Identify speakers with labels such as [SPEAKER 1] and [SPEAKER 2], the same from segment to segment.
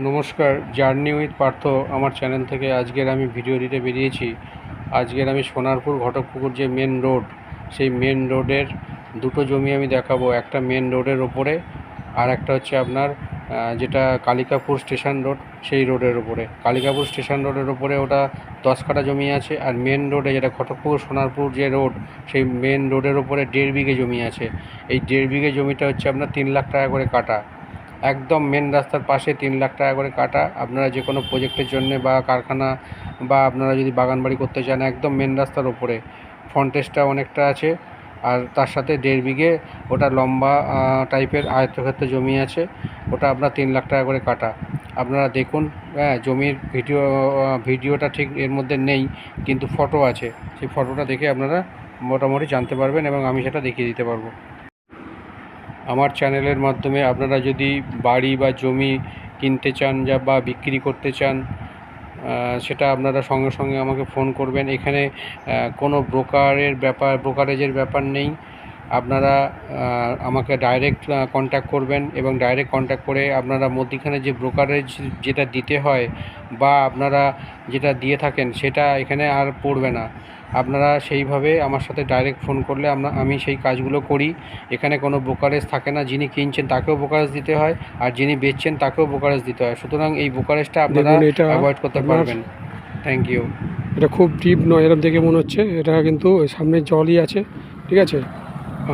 [SPEAKER 1] নমস্কার journey with Partha আমার channel থেকে আজকের আমি ভিডিও দিতে বেরিয়েছি। আজকের আমি সোনারপুর ঘটকপুকুর যে মেন রোড সেই মেন রোডের দুটো জমি আমি দেখাবো। একটা মেন রোডের ওপরে, আর একটা হচ্ছে আপনার যেটা কালিকাপুর স্টেশন রোড সেই রোডের ওপরে। কালিকাপুর স্টেশন রোডের ওপরে ওটা দশ কাঠা জমি আছে, আর মেন রোডে যেটা ঘটকপুকুর সোনারপুর যে রোড সেই মেন রোডের ওপরে দেড় বিঘে জমি আছে। এই দেড় বিঘে জমিটা হচ্ছে আপনার তিন লাখ টাকা করে কাটা একদম মেন রাস্তার পাশে তিন লাখ টাকা করে কাটা। আপনারা যে কোনো প্রজেক্টের জন্য বা কারখানা বা আপনারা যদি বাগান বাড়ি করতে চান, একদম মেন রাস্তার ওপরে। ফ্রন্টেজটা অনেকটা আছে আর তার সাথে দেড় বিঘে ওটা লম্বা টাইপের আয়ত্তক্ষেত্র জমি আছে, ওটা আপনার তিন লাখ টাকা করে কাটা। আপনারা দেখুন হ্যাঁ জমির ভিডিও ভিডিওটা ঠিক এর মধ্যে নেই, কিন্তু ফটো আছে। সেই ফটোটা দেখে আপনারা মোটামুটি জানতে পারবেন এবং আমি সেটা দেখিয়ে দিতে পারব। আমার চ্যানেলের মাধ্যমে আপনারা যদি বাড়ি বা জমি কিনতে চান যা বা বিক্রি করতে চান সেটা আপনারা সঙ্গে সঙ্গে আমাকে ফোন করবেন। এখানে কোনো ব্রোকারের ব্যাপার, ব্রোকারেজের ব্যাপার নেই। আপনারা আমাকে ডাইরেক্ট কন্ট্যাক্ট করবেন এবং ডাইরেক্ট কন্ট্যাক্ট করে আপনারা মধ্যিখানে যে ব্রোকারেজ যেটা দিতে হয় বা আপনারা যেটা দিয়ে থাকেন সেটা এখানে আর পড়বে না। আপনারা সেইভাবে আমার সাথে ডাইরেক্ট ফোন করলে আমরা আমি সেই কাজগুলো করি। এখানে কোনো ব্রোকারেজ থাকে না যিনি কিনছেন তাকেও ব্রোকারেজ দিতে হয় আর যিনি বেচছেন তাকেও ব্রোকারেজ দিতে হয়। সুতরাং এই ব্রোকারেজটা আপনারা
[SPEAKER 2] এটা
[SPEAKER 1] অ্যাভয়েড করতে পারবেন। থ্যাংক ইউ
[SPEAKER 2] এটা খুব ডিপ নয় এরকম দেখে মনে হচ্ছে। এটা কিন্তু সামনে জলই আছে ঠিক আছে?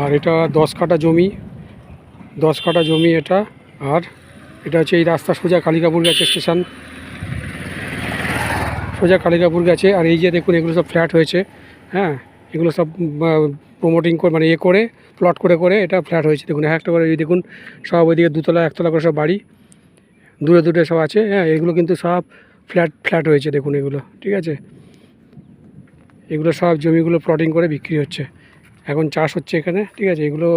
[SPEAKER 2] আর এটা দশ কাঠা জমি, দশ কাঠা জমি এটা, আর এটা হচ্ছে এই রাস্তা সোজা কালিকাপুর গেছে স্টেশন। সোজা কালিকাপুর গেছে, আর এই যে দেখুন এগুলো সব ফ্ল্যাট হয়েছে হ্যাঁ? এগুলো সব প্রমোটিং করে মানে ইয়ে করে প্লট করে করে এটা ফ্ল্যাট হয়েছে। দেখুন, এক একটা করে দেখুন, সব ওইদিকে দুতলা, একতলা করে সব বাড়ি, দূরে দূরে সব আছে হ্যাঁ? এগুলো কিন্তু সব ফ্ল্যাট ফ্ল্যাট হয়েছে দেখুন এগুলো, ঠিক আছে? এগুলো সব জমিগুলো প্লটিং করে বিক্রি হচ্ছে। এখন চাষ হচ্ছে এখানে ঠিক আছে? এগুলো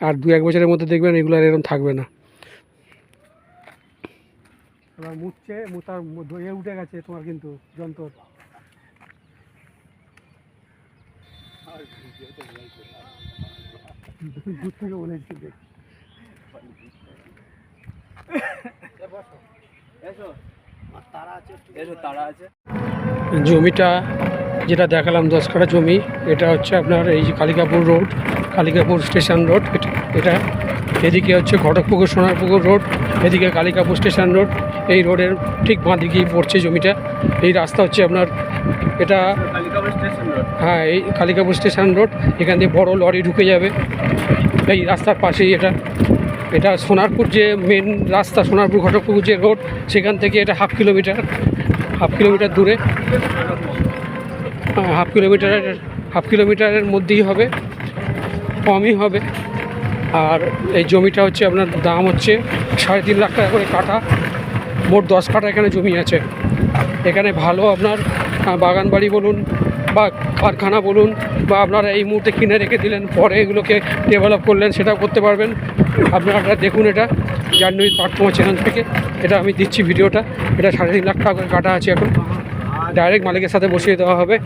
[SPEAKER 2] আর দু এক বছরের মধ্যে দেখবেন এগুলো আর এরকম থাকবে না। এবার মুছছে মুতার দইয়ে উঠে গেছে তোমার কিন্তু যন্ত্র। দূর থেকে বলেছি দেখ। জমিটা যেটা দেখালাম দশ কাঠা জমি এটা হচ্ছে আপনার এই যে Kalikapur road Kalikapur station road এটা এদিকে হচ্ছে ঘটকপুকুর সোনারপুকুর রোড এদিকে কালিকাপুর স্টেশন রোড। এই রোডের ঠিক বাঁ দিকেই পড়ছে জমিটা। এই রাস্তা হচ্ছে আপনার এটা হ্যাঁ এই কালিকাপুর স্টেশন রোড এখান দিয়ে বড় লরি ঢুকে যাবে। এই রাস্তার পাশেই এটা এটা সোনারপুর যে মেন রাস্তা সোনারপুর ঘটকপুকুর যে রোড সেখান থেকে এটা হাফ কিলোমিটার হাফ কিলোমিটার দূরে। হাফ কিলোমিটারের হাফ কিলোমিটারের মধ্যেই হবে, কমই হবে। আর এই জমিটা হচ্ছে আপনার দাম হচ্ছে সাড়ে তিন লাখ টাকা করে কাঠা। মোট দশ কাঠা এখানে জমি আছে। এখানে ভালো আপনার বাগান বাড়ি বলুন বা কারখানা বলুন বা আপনারা এই মুহূর্তে কিনে রেখে দিলেন, পরে এগুলোকে ডেভেলপ করলেন, সেটাও করতে পারবেন। আপনারা দেখুন এটা, জাহ্নবী পার্থমা চ্যানেল থেকে। এটা আমি দিচ্ছি ভিডিওটা। এটা সাড়ে তিন লাখ টাকা করে কাটা আছে এখন। ডাইরেক্ট মালিকের সাথে বসিয়ে দেওয়া হবে।